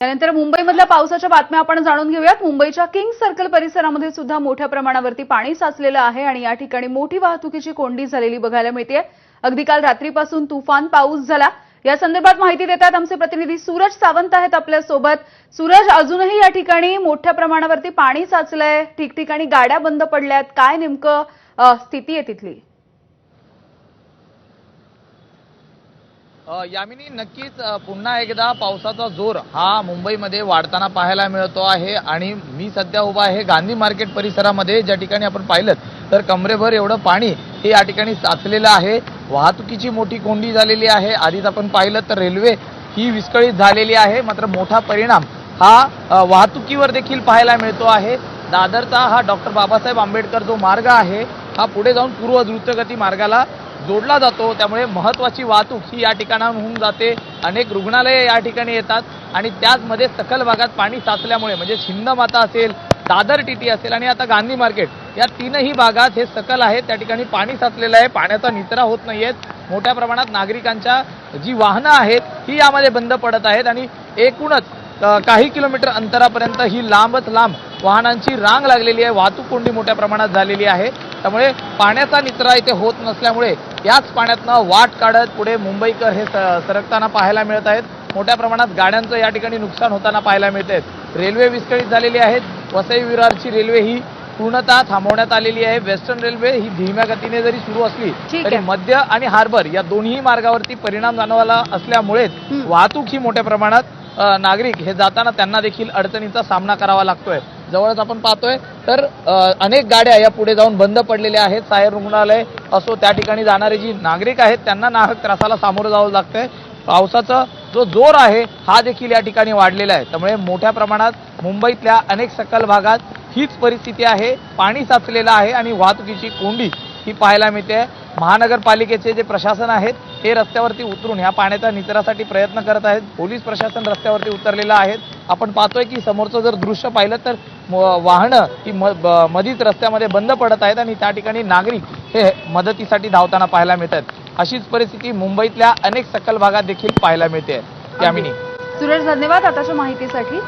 त्यानंतर मुंबईमधल्या पावसाच्या बातम्या आपण जाणून घेऊयात. मुंबईच्या किंग सर्कल परिसरामध्ये सुद्धा मोठ्या प्रमाणावरती पाणी साचलेलं आहे आणि या ठिकाणी मोठी वाहतुकीची कोंडी झालेली बघायला मिळते. अगदी काल रात्रीपासून तुफान पाऊस झाला. या संदर्भात माहिती देतात आमचे प्रतिनिधी सूरज सावंत आहेत आपल्यासोबत सूरज अजूनही या ठिकाणी मोठ्या प्रमाणावरती पाणी साचलंय. ठिकठिकाणी गाड्या बंद पडल्यात. काय नेमकं स्थिती आहे तिथली? यामिनी नक्कीच पुन्हा एकदा पावसाचा जोर हा मुंबईमध्ये वाढताना पाहायला मिळतो आहे. आणि मी सध्या उभा आहे गांधी मार्केट परिसरामध्ये ज्या ठिकाणी आपण पाहिलं तर कमरेभर एवढं पाणी हे या ठिकाणी साचलेलं आहे. वाहतुकीची मोठी कोंडी झालेली आहे. आधीच आपण पाहिलं तर रेल्वे ही विस्कळीत झालेली आहे. मात्र मोठा परिणाम हा वाहतुकीवर देखील पाहायला मिळतो आहे. दादरचा हा डॉक्टर बाबासाहेब आंबेडकर जो मार्ग आहे हा पुढे जाऊन पूर्व द्रुतगती मार्गाला जोडला जातो त्यामुळे महत्वाची वाहतूक ही या ठिकाणाहून होऊन जाते. अनेक रुग्णालये या ठिकाणी येतात आणि त्याचमध्ये सकल भागात पाणी साचल्यामुळे म्हणजे छिन्नमाता असेल दादर टीटी असेल आणि आता गांधी मार्केट या तीनही भागात हे सकल आहे. त्या ठिकाणी पाणी साचलेलं आहे. पाण्याचा निचरा होत नाहीयेत. मोठ्या प्रमाणात नागरिकांच्या जी वाहनं आहेत ही यामध्ये बंद पडत आहेत आणि एकूणच काही किलोमीटर अंतरापर्यंत ही लांबच लांब वाहनांची रांग लागलेली आहे. वाहतूक कोंडी मोठ्या प्रमाणात झालेली आहे. त्यामुळे पाण्याचा निचरा इथे होत नसल्यामुळे याच पाण्यातनं वाट काढत पुढे मुंबईकर हे सरकताना पाहायला मिळत आहेत. मोठ्या प्रमाणात गाड्यांचं या ठिकाणी नुकसान होताना पाहायला मिळत आहेत. रेल्वे विस्कळीत झालेली आहेत. वसई विरारची रेल्वे ही पूर्णतः थांबवण्यात आलेली आहे. वेस्टर्न रेल्वे ही धीम्या गतीने जरी सुरू असली तरी. मध्य आणि हार्बर या दोन्ही मार्गावरती परिणाम जाणवायला असल्यामुळेच. वाहतूक ही मोठ्या प्रमाणात नागरिक हे जाताना त्यांना देखील अडचणीचा सामना करावा लागतोय. जवळच आपण पाहतोय. तर अनेक गाड्या या पुढे जाऊन बंद पडलेल्या आहेत. साहेर रुग्णालय असो त्या ठिकाणी जाणारे जी नागरिक आहेत त्यांना नाहक त्रासाला सामोरं जावं लागतंय. पावसाचा जो जोर आहे हा देखील या ठिकाणी वाढलेला आहे. त्यामुळे मोठ्या प्रमाणात मुंबईतल्या अनेक सकल भागात हीच परिस्थिती आहे. पाणी साचलेलं आहे आणि वाहतुकीची कोंडी ही पाहायला मिळते. महानगरपालिकेचे जे प्रशासन आहेत हे रस्त्यावरती उतरून ह्या पाण्याच्या निचरासाठी प्रयत्न करत आहेत. पोलीस प्रशासन रस्त्यावरती उतरलेलं आहे आपण पाहतोय की समोरचं जर दृश्य पाहिलं तर वाहनं ही म- मधीच रस्त्यामध्ये बंद पडत आहेत आणि त्या ठिकाणी नागरिक हे मदतीसाठी धावताना पाहायला मिळतात. अशीच परिस्थिती मुंबईतल्या अनेक सकल भागात देखील पाहायला मिळते. यामिनी सुरेश धन्यवाद आताच्या माहितीसाठी.